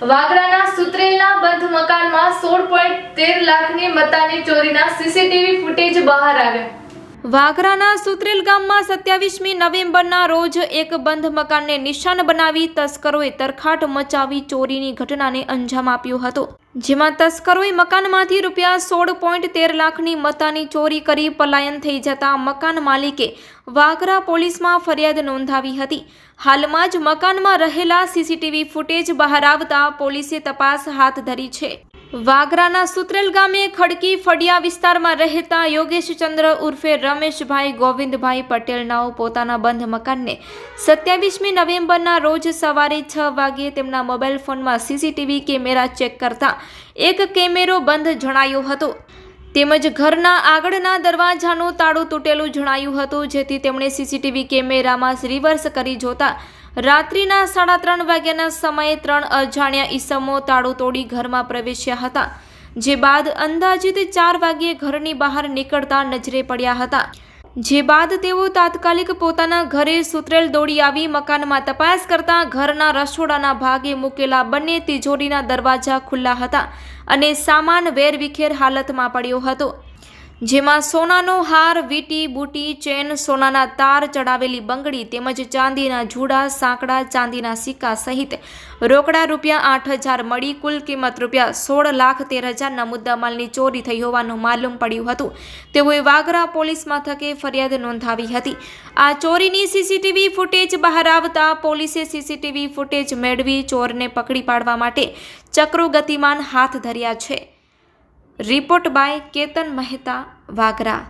વાગરાના સુત્રેલના બંધ મકાનમાં સોળ પોઈન્ટ તેર લાખની મતાની ચોરીના સીસીટીવી ફૂટેજ બહાર આવ્યા. વાઘરાના સુત્રેલ ગામમાં સત્યાવીસમી નવેમ્બરના રોજ એક બંધ મકાનને નિશાન બનાવી તસ્કરોએ તરખાટ મચાવી ચોરીની ઘટનાને અંજામ આપ્યો હતો. જેમાં તસ્કરોએ મકાનમાંથી રૂપિયા સોળ પોઈન્ટ તેર લાખની મતાની ચોરી કરી પલાયન થઈ જતા મકાન માલિકે વાઘરા પોલીસમાં ફરિયાદ નોંધાવી હતી. હાલમાં જ મકાનમાં રહેલા સીસીટીવી ફૂટેજ બહાર આવતા પોલીસે તપાસ હાથ ધરી છે. વાગરાના સુત્રેલ ગામે ખડકી ફળિયા વિસ્તારમાં રહેતા યોગેશ ચંદ્ર ઉર્ફે રમેશભાઈ ગોવિંદભાઈ પટેલ નાઓ પોતાના બંધ મકાનને સત્યાવીસમી નવેમ્બરના રોજ સવારે છ વાગ્યે તેમના મોબાઈલ ફોનમાં સીસીટીવી કેમેરા ચેક કરતા એક કેમેરો બંધ જણાયો હતો. તેમજ ઘરના આગળના દરવાજાનું તાળું તૂટેલું જણાયું હતું, જેથી તેમણે સીસીટીવી કેમેરામાં રિવર્સ કરી જોતા રાત્રિના સાડા ત્રણ વાગ્યાના સમયે ત્રણ અજાણ્યા ઈસમો તાળું તોડી ઘરમાં પ્રવેશ્યા હતા, જે બાદ અંદાજિત ચાર વાગ્યે ઘરની બહાર નીકળતા નજરે પડ્યા હતા. જે બાદ તેઓ તાત્કાલિક પોતાના ઘરે સુતરેલ દોડી આવી મકાનમાં તપાસ કરતા ઘરના રસોડાના ભાગે મૂકેલા બંને તિજોરીના દરવાજા ખુલ્લા હતા અને સામાન વેરવિખેર હાલતમાં પડ્યો હતો. જેમાં સોનાનો હાર, વીટી, બુટી, ચેન, સોનાના તાર, ચડાવેલી બંગડી તેમજ ચાંદીના જુડા, સાંકડા, ચાંદીના સિક્કા સહિત રોકડા રૂપિયા આઠ હજાર મળી, કુલ કિંમત રૂપિયા સોળ લાખ તેર હજારના મુદ્દામાલની ચોરી થઈ હોવાનું માલુમ પડ્યું હતું. તેઓએ વાગરા પોલીસ મથકે ફરિયાદ નોંધાવી હતી. આ ચોરીની સીસીટીવી ફૂટેજ બહાર આવતા પોલીસે સીસીટીવી ફૂટેજ મેળવી ચોરને પકડી પાડવા માટે ચક્રો ગતિમાન હાથ ધર્યા છે. Report by Ketan Mehta Vagra